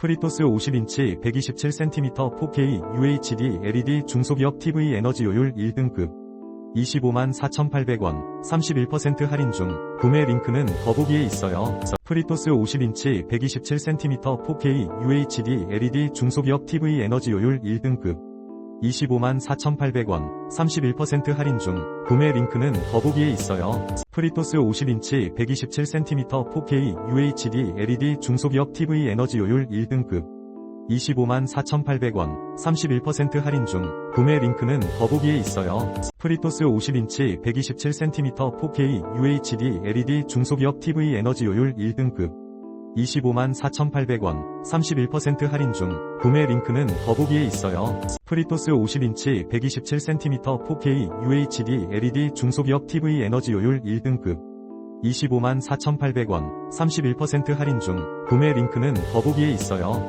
프리토스 50인치 127cm 4K UHD LED 중소기업 TV 에너지 요율 1등급 25만 4,800원 31% 할인 중 구매 링크는 더보기에 있어요. 프리토스 50인치 127cm 4K UHD LED 중소기업 TV 에너지 요율 1등급 25만 4,800원 31% 할인 중 구매 링크는 더보기에 있어요. 프리토스 50인치 127cm 4K UHD LED 중소기업 TV 에너지 요율 1등급 25만 4,800원 31% 할인 중 구매 링크는 더보기에 있어요. 프리토스 50인치 127cm 4K UHD LED 중소기업 TV 에너지 요율 1등급 25만 4,800원 31% 할인 중 구매 링크는 더보기에 있어요. 프리토스 50인치 127cm 4K UHD LED 중소기업 TV 에너지 요율 1등급 25만 4,800원 31% 할인 중 구매 링크는 더보기에 있어요.